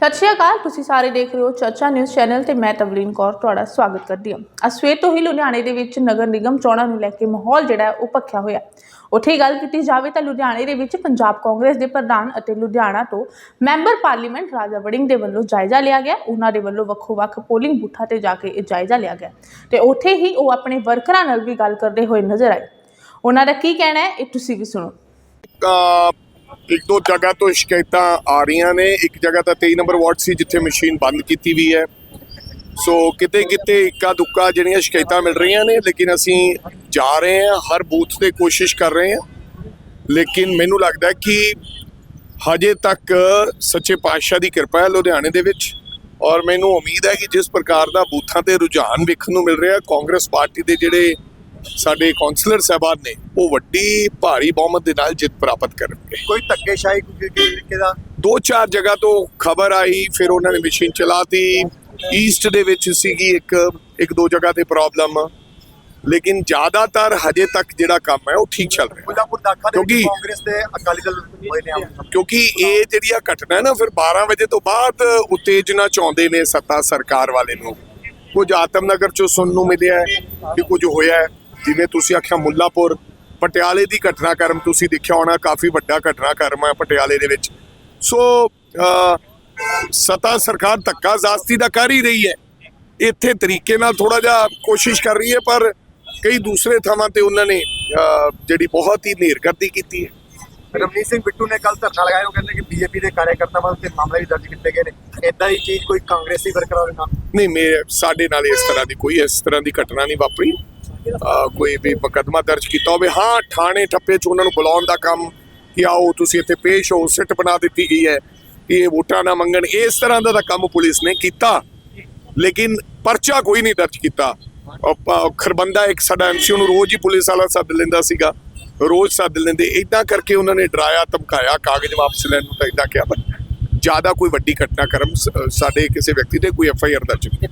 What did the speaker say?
ਸਤਿ ਸ਼੍ਰੀ ਅਕਾਲ, ਤੁਸੀਂ ਸਾਰੇ ਦੇਖ ਰਹੇ ਹੋ ਚਰਚਾ ਨਿਊਜ਼ ਚੈਨਲ ਤੇ ਮੈਂ ਤਵਲੀਨ ਕੌਰ ਤੁਹਾਡਾ ਸਵਾਗਤ ਕਰਦੀ ਹਾਂ। ਅੱਜ ਸਵੇਰ ਤੋਂ ਹੀ ਲੁਧਿਆਣੇ ਦੇ ਵਿੱਚ ਨਗਰ ਨਿਗਮ ਚੋਣਾਂ ਨੂੰ ਲੈ ਕੇ ਮਾਹੌਲ ਜਿਹੜਾ ਉਹ ਭਖਿਆ ਹੋਇਆ ਉੱਥੇ ਹੀ ਗੱਲ ਕੀਤੀ ਜਾਵੇ ਤਾਂ ਲੁਧਿਆਣੇ ਦੇ ਵਿੱਚ ਪੰਜਾਬ ਕਾਂਗਰਸ ਦੇ ਪ੍ਰਧਾਨ ਅਤੇ ਲੁਧਿਆਣਾ ਤੋਂ ਮੈਂਬਰ ਪਾਰਲੀਮੈਂਟ ਰਾਜਾ ਵੜਿੰਗ ਦੇ ਵੱਲੋਂ ਜਾਇਜ਼ਾ ਲਿਆ ਗਿਆ। ਉਹਨਾਂ ਦੇ ਵੱਲੋਂ ਵੱਖੋ-ਵੱਖ ਪੋਲਿੰਗ ਬੂਥਾਂ ਤੇ ਜਾ ਕੇ ਇਹ ਜਾਇਜ਼ਾ ਲਿਆ ਗਿਆ। ਤੇ ਉੱਥੇ ਹੀ ਉਹ ਆਪਣੇ ਵਰਕਰਾਂ ਨਾਲ ਵੀ ਗੱਲ ਕਰਦੇ ਹੋਏ ਨਜ਼ਰ ਆਏ। ਉਹਨਾਂ ਦਾ ਕੀ ਕਹਿਣਾ ਹੈ, ਇਹ ਤੁਸੀਂ ਵੀ ਸੁਣੋ। ਇੱਕ ਦੋ ਜਗ੍ਹਾ ਤੋਂ ਸ਼ਿਕਾਇਤਾਂ ਆ ਰਹੀਆਂ ਨੇ। ਇੱਕ ਜਗ੍ਹਾ ਤਾਂ 23 ਨੰਬਰ ਵਾਰਡ ਸੀ, ਜਿੱਥੇ ਮਸ਼ੀਨ ਬੰਦ ਕੀਤੀ ਵੀ ਹੈ। ਸੋ ਕਿਤੇ ਕਿਤੇ ਇੱਕਾ ਦੁੱਕਾ ਜਿਹੜੀਆਂ ਸ਼ਿਕਾਇਤਾਂ ਮਿਲ ਰਹੀਆਂ ਨੇ, ਲੇਕਿਨ ਅਸੀਂ ਜਾ ਰਹੇ ਹਾਂ, ਹਰ ਬੂਥ ਤੇ ਕੋਸ਼ਿਸ਼ ਕਰ ਰਹੇ ਹਾਂ। ਲੇਕਿਨ ਮੈਨੂੰ ਲੱਗਦਾ ਕਿ ਹਜੇ ਤੱਕ ਸੱਚੇ ਪਾਤਸ਼ਾਹ ਦੀ ਕਿਰਪਾ ਹੈ ਲੁਧਿਆਣੇ ਦੇ ਵਿੱਚ। ਔਰ ਮੈਨੂੰ ਉਮੀਦ ਹੈ ਕਿ ਜਿਸ ਪ੍ਰਕਾਰ ਦਾ ਬੂਥਾਂ ਤੇ ਰੁਝਾਨ ਵੇਖਣ ਨੂੰ ਮਿਲ ਰਿਹਾ ਕਾਂਗਰਸ ਪਾਰਟੀ ਦੇ ਜਿਹੜੇ ਸਾਡੇ ਕਾਉਂਸਲਰ ਸਾਹਿਬਾਨ ਨੇ ਉਹ ਵੱਡੀ ਭਾਰੀ ਬਹੁਮਤ ਦੇ ਨਾਲ ਜਿੱਤ ਪ੍ਰਾਪਤ ਕਰਨਗੇ। ਕੋਈ ਧੱਕੇਸ਼ਾਹੀ ਕੋਈ ਤਰੀਕੇ ਦਾ? ਦੋ ਚਾਰ ਜਗ੍ਹਾ ਤੋਂ ਖਬਰ ਆਈ ਫਿਰ ਉਹਨਾਂ ਨੇ ਮਸ਼ੀਨ ਚਲਾਤੀ। ਈਸਟ ਦੇ ਵਿੱਚ ਸੀਗੀ ਇੱਕ ਇੱਕ ਦੋ ਜਗ੍ਹਾ ਤੇ ਪ੍ਰੋਬਲਮ ਲੇਕਿਨ ਜ਼ਿਆਦਾਤਰ ਹਜੇ ਤੱਕ ਜਿਹੜਾ ਕੰਮ ਹੈ ਉਹ ਠੀਕ ਚੱਲ ਰਿਹਾ। ਮੁੱਲਾਪੁਰ ਦਾਖਾ ਦੇ ਵਿੱਚ ਕਿਉਂਕਿ- ਕਾਂਗਰਸ ਤੇ ਅਕਾਲੀ ਦਲ ਹੋਏ ਨੇ ਆਮ ਕਿਉਂਕਿ ਇਹ ਜਿਹੜੀ ਆ ਘਟਨਾ ਹੈ ਨਾ ਫਿਰ 12 ਵਜੇ ਤੋਂ ਬਾਅਦ ਉਤੇਜਨਾ ਚਾਹੁੰਦੇ ਨੇ ਸੱਤਾ ਸਰਕਾਰ ਵਾਲੇ ਨੂੰ। ਕੁਝ ਆਤਮਨਗਰ ਚੋਂ ਸੁਣਨ ਨੂੰ ਮਿਲਿਆ ਹੈ ਕਿ ਕੁਝ ਹੋਇਆ ਹੈ। ਜਿਵੇਂ ਤੁਸੀਂ ਆਖਿਆ ਮੁੱਲਾਪੁਰ ਪਟਿਆਲੇ ਦੀ ਘਟਨਾਕ੍ਰਮ ਤੁਸੀਂ ਦੇਖਿਆ ਹੋਣਾ ਕਾਫੀ ਵੱਡਾ ਘਟਨਾਕ੍ਰਮ ਹੈ ਪਟਿਆਲੇ ਦੇ ਵਿੱਚ। ਸੋ ਸੱਤਾ ਸਰਕਾਰ ਧੱਕਾ ਜ਼ਾਸਤੀ ਦਾ ਕਰ ਹੀ ਰਹੀ ਹੈ। ਇੱਥੇ ਤਰੀਕੇ ਨਾਲ ਥੋੜਾ ਜਿਹਾ ਕੋਸ਼ਿਸ਼ ਕਰ ਰਹੀ ਹੈ ਪਰ ਕਈ ਦੂਸਰੇ ਥਾਵਾਂ ਤੇ ਉਹਨਾਂ ਨੇ ਜਿਹੜੀ ਬਹੁਤ ਹੀ ਨੇਰਗਰਦੀ ਕੀਤੀ ਹੈ। ਰਮਨੀਤ ਸਿੰਘ ਬਿੱਟੂ ਨੇ ਕੱਲ ਧਰਨਾ ਲਗਾਇਆ ਉਹ ਕਹਿੰਦੇ ਕਿ ਬੀਜੇਪੀ ਦੇ ਕਾਰਜਕਰਤਾਵਾਂ ਉੱਤੇ ਮਾਮਲੇ ਵੀ ਦਰਜ ਕੀਤੇ ਗਏ ਨੇ। ਇਦਾਂ ਦੀ ਚੀਜ਼ ਕੋਈ ਕਾਂਗਰਸੀ ਵਰਕਰਾਂ ਦੇ ਨਾਲ? ਨਹੀਂ ਮੇਰੇ ਸਾਡੇ ਨਾਲ ਇਸ ਤਰ੍ਹਾਂ ਦੀ ਕੋਈ ਇਸ ਤਰ੍ਹਾਂ ਦੀ ਘਟਨਾ ਨਹੀਂ ਵਾਪਰੀ। ਕੋਈ ਵੀ ਮੁਕੱਦਮਾ ਦਰਜ ਕੀਤਾ ਹੋਵੇ, ਹਾਂ, ਥਾਣੇ ਠੱਪੇ 'ਚ ਉਹਨਾਂ ਨੂੰ ਬੁਲਾਉਣ ਦਾ ਕੰਮ ਕਿ ਆਓ, ਤੁਸੀਂ ਇੱਥੇ ਪੇਸ਼ ਹੋ, ਸਿੱਟ ਬਣਾ ਦਿੱਤੀ ਗਈ ਹੈ ਇਹ ਵੋਟਾਂ ਨਾ ਮੰਗਣ। ਇਸ ਤਰ੍ਹਾਂ ਦਾ ਕੰਮ ਪੁਲਿਸ ਨੇ ਕੀਤਾ, ਲੇਕਿਨ ਪਰਚਾ ਕੋਈ ਨਹੀਂ ਦਰਜ ਕੀਤਾ। ਉਹ ਪ- ਖਰਬੰਦਾ ਇੱਕ ਸਾਡਾ ਐਮਸੀ ਨੂੰ ਰੋਜ਼ ਹੀ ਪੁਲਿਸ ਵਾਲਾ ਸੱਦ ਲੈਂਦਾ ਸੀਗਾ, ਰੋਜ਼ ਸੱਦ ਲੈਂਦੇ। ਇਦਾਂ ਕਰਕੇ ਉਹਨਾਂ ਨੇ ਡਰਾਇਆ, ਧਮਕਾਇਆ, ਕਾਗਜ਼ ਵਾਪਸ ਲੈਣ ਨੂੰ ਤਾਂ ਇਦਾਂ ਕਿਹਾ, ਪਰ ਜ਼ਿਆਦਾ ਕੋਈ ਵੱਡੀ ਘਟਨਾਕ੍ਰਮ ਸ- ਸਾਡੇ ਕਿਸੇ ਵਿਅਕਤੀ ਤੇ ਕੋਈ ਐਫ ਆਈ ਆਰ ਦਰਜ ਨਹੀਂ।